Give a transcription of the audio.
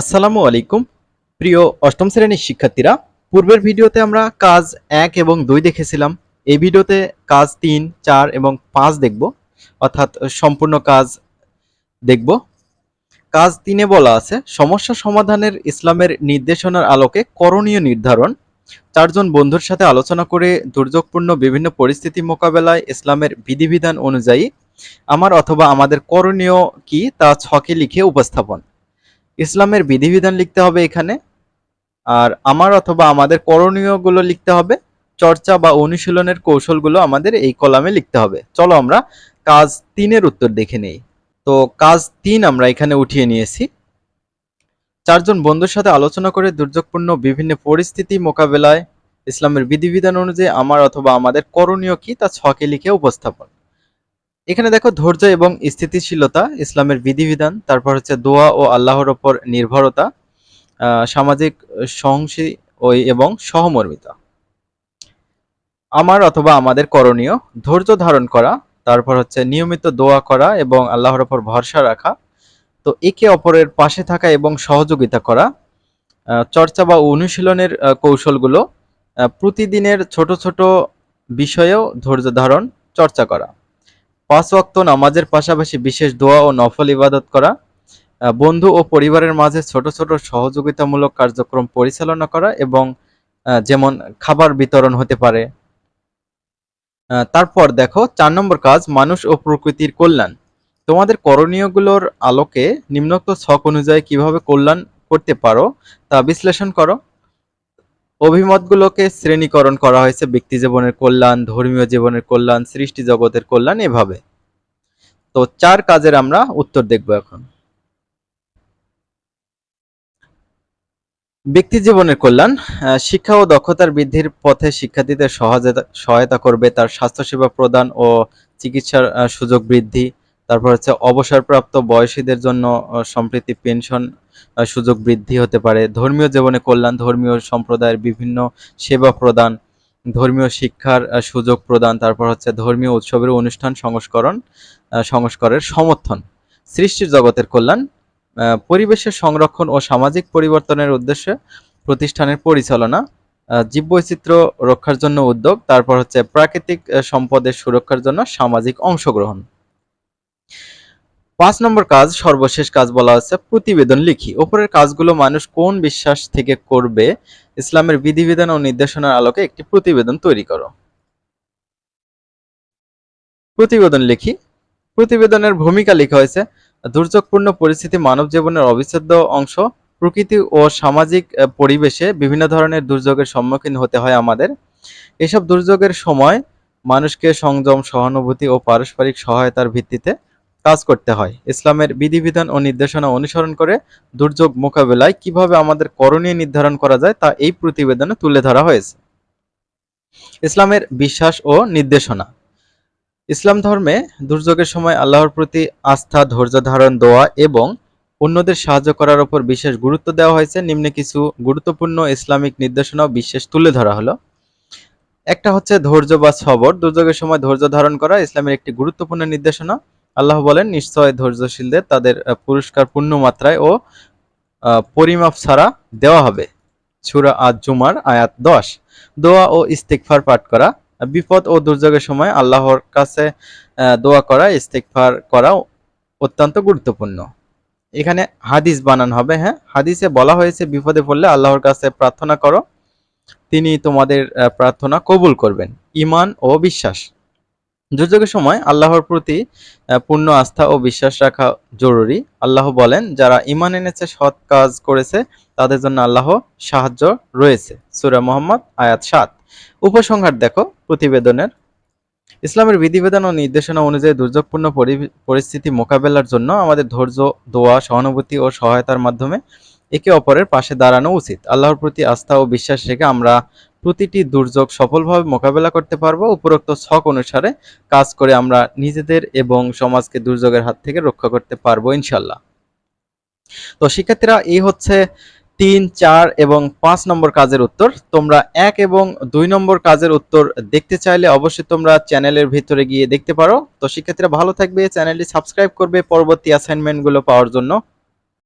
আসসালামু আলাইকুম। প্রিয় অষ্টম শ্রেণির শিক্ষার্থীরা, পূর্বের ভিডিওতে আমরা কাজ এক এবং দুই দেখেছিলাম। এই ভিডিওতে কাজ তিন, চার এবং পাঁচ দেখব, অর্থাৎ সম্পূর্ণ কাজ দেখব। কাজ তিনে বলা আছে, সমস্যা সমাধানের ইসলামের নির্দেশনার আলোকে করণীয় নির্ধারণ। চারজন বন্ধুর সাথে আলোচনা করে দুর্যোগপূর্ণ বিভিন্ন পরিস্থিতি মোকাবেলায় ইসলামের বিধিবিধান অনুযায়ী আমার অথবা আমাদের করণীয় কি তা ছকে লিখে উপস্থাপন। ইসলামের বিধিবিধান লিখতে হবে এখানে, আর আমার অথবা আমাদের করণীয়গুলো লিখতে হবে, চর্চা বা অনুশীলনের কৌশলগুলো আমাদের এই কলামে লিখতে হবে। চলো আমরা কাজ তিনের উত্তর দেখে নেই। তো কাজ তিন আমরা এখানে উঠিয়ে নিয়েছি। চারজন বন্ধুর সাথে আলোচনা করে দুর্যোগপূর্ণ বিভিন্ন পরিস্থিতি মোকাবেলায় ইসলামের বিধিবিধান অনুযায়ী আমার অথবা আমাদের করণীয় কি তা ছকে লিখে উপস্থাপন। এখানে দেখো ধৈর্য এবং স্থিতিশীলতা, ইসলামের বিধিবিধান, তারপর হচ্ছে দোয়া ও আল্লাহর ওপর নির্ভরতা সামাজিক সহনশীল ওই এবং সহমর্মিতা। আমার অথবা আমাদের করণীয়, ধৈর্য ধারণ করা, তারপর হচ্ছে নিয়মিত দোয়া করা এবং আল্লাহর ওপর ভরসা রাখা, তো একে অপরের পাশে থাকা এবং সহযোগিতা করা চর্চা বা অনুশীলনের কৌশলগুলো প্রতিদিনের ছোট ছোট বিষয়েও ধৈর্য ধারণ, চর্চা করা। পাঁচ ওয়াক্ত নামাজের পাশাপাশি বিশেষ দোয়া ও নফল ইবাদত করা বন্ধু ও পরিবারের মাঝে ছোট ছোট সহযোগিতামূলক কার্যক্রম পরিচালনা করা এবং যেমন খাবার বিতরণ হতে পারে। তারপর দেখো, চার নম্বর কাজ, মানুষ ও প্রকৃতির কল্যাণ। তোমাদের করণীয়গুলোর আলোকে নিম্নোক্ত ছক অনুযায়ী কীভাবে কল্যাণ করতে পারো তা বিশ্লেষণ করো। অভিমতগুলোকে শ্রেণীকরণ করা হয়েছে ব্যক্তি জীবনের কল্যাণ, ধর্মীয় জীবনের কল্যাণ, সৃষ্টি জগতের কল্যাণ এভাবে। তো চার কাজের আমরা উত্তর দেখব এখন। ব্যক্তি জীবনের কল্যাণ শিক্ষা ও দক্ষতার বৃদ্ধির পথে শিক্ষার্থীদের সহায়তা করবে, তার স্বাস্থ্যসেবা প্রদান ও চিকিৎসার সুযোগ বৃদ্ধি, তারপর হচ্ছে অবসরপ্রাপ্ত বয়সীদের জন্য সম্প্রীতি পেনশন সুযোগ বৃদ্ধি হতে পারে। ধর্মীয় জীবনে কল্যাণ, ধর্মীয় সম্প্রদায়ের বিভিন্ন সেবা প্রদান, ধর্মীয় শিক্ষার সুযোগ প্রদান, তারপর হচ্ছে ধর্মীয় উৎসবের অনুষ্ঠান সংস্করণ সংস্কারের সমর্থন। সৃষ্টির জগতের কল্যাণ পরিবেশের সংরক্ষণ ও সামাজিক পরিবর্তনের উদ্দেশ্যে প্রতিষ্ঠানের পরিচালনা জীববৈচিত্র্য রক্ষার জন্য উদ্যোগ, তারপর হচ্ছে প্রাকৃতিক সম্পদের সুরক্ষার জন্য সামাজিক অংশগ্রহণ। পাঁচ নম্বর কাজ, সর্বশেষ কাজ বলা হচ্ছে প্রতিবেদন লিখি। ওপরের কাজগুলো মানুষ কোন বিশ্বাস থেকে করবে? ইসলামের বিধিবিধান ও নির্দেশনার আলোকে একটি প্রতিবেদন তৈরি করো। প্রতিবেদন লিখি। প্রতিবেদনের ভূমিকা লেখা হয়েছে, দুর্যোগপূর্ণ পরিস্থিতি, মানব জীবনের অবিচ্ছেদ্য অংশ, প্রকৃতি ও সামাজিক পরিবেশে বিভিন্ন ধরনের দুর্যোগের সম্মুখীন হতে হয় আমাদের। এসব দুর্যোগের সময় মানুষকে সংযম, সহানুভূতি ও পারস্পরিক সহায়তার ভিত্তিতে কাজ করতে হয়। ইসলামের বিধিবিধান ও নির্দেশনা অনুসরণ করে দুর্যোগ মোকাবেলায় কীভাবে আমাদের করণীয় নির্ধারণ করা যায় তা এই প্রতিবেদনে তুলে ধরা হয়েছে। ইসলামের বিশ্বাস ও নির্দেশনা। ইসলাম ধর্মে দুর্যোগের সময় আল্লাহর প্রতি আস্থা, ধৈর্য ধারণ, দোয়া এবং অন্যদের সাহায্য করার উপর বিশেষ গুরুত্ব দেওয়া হয়েছে। নিম্নে কিছু গুরুত্বপূর্ণ ইসলামিক নির্দেশনা বিশেষ তুলে ধরা হলো। একটা হচ্ছে ধৈর্য বা সবর। দুর্যোগের সময় ধৈর্য ধারণ করা ইসলামের একটি গুরুত্বপূর্ণ নির্দেশনা। আল্লাহ বলেন, নিশ্চয় ধৈর্যশীলদের তাদের পুরস্কার পূর্ণ মাত্রায় ও পরিমাপ ছাড়া দেওয়া হবে। ছুরা আজ জুমার আয়াত দশ। দোয়া ও ইস্তেকফার পাঠ করা। বিপদ ও দুর্যোগের সময় আল্লাহর কাছে দোয়া করা ইস্তেকফার করা অত্যন্ত গুরুত্বপূর্ণ। এখানে হাদিস বানান হবে হ্যাঁ? হাদিসে বলা হয়েছে, বিপদে পড়লে আল্লাহর কাছে প্রার্থনা করো। তিনি তোমাদের প্রার্থনা কবুল করবেন। ইমান ও বিশ্বাস। দুর্যোগের সময় আল্লাহর প্রতি পূর্ণ আস্থা ও বিশ্বাস রাখা জরুরি। আল্লাহ বলেন, যারা ইমান এনেছে, সৎ কাজ করেছে, তাদের জন্য আল্লাহ সাহায্য রয়েছে। সূরা মোহাম্মদ, আয়াত সাত। উপসংহার দেখো, প্রতিবেদনের। ইসলামের বিধিবিধান ও নির্দেশনা অনুযায়ী দুর্যোগপূর্ণ পরি- পরিস্থিতি মোকাবেলার জন্য আমাদের ধৈর্য, দোয়া, সহানুভূতি ও সহায়তার মাধ্যমে একে অপরের পাশে দাঁড়ানো উচিত। আল্লাহর প্রতি আস্থা ও বিশ্বাস রেখে আমরা প্রতিটি দুর্যোগ সফলভাবে মোকাবেলা করতে পারব। উপরোক্ত ছক অনুসারে কাজ করে আমরা নিজেদের এবং সমাজকে দুর্যোগের হাত থেকে রক্ষা করতে পারব ইনশাল্লাহ তো শিক্ষার্থীরা, এই হচ্ছে তিন, চার এবং পাঁচ নম্বর কাজের উত্তর। তোমরা এক এবং দুই নম্বর কাজের উত্তর দেখতে চাইলে অবশ্যই তোমরা চ্যানেলের ভিতরে গিয়ে দেখতে পারো। তো শিক্ষার্থীরা, ভালো থাকবে। চ্যানেলটি সাবস্ক্রাইব করবে পরবর্তী অ্যাসাইনমেন্টগুলো পাওয়ার জন্য।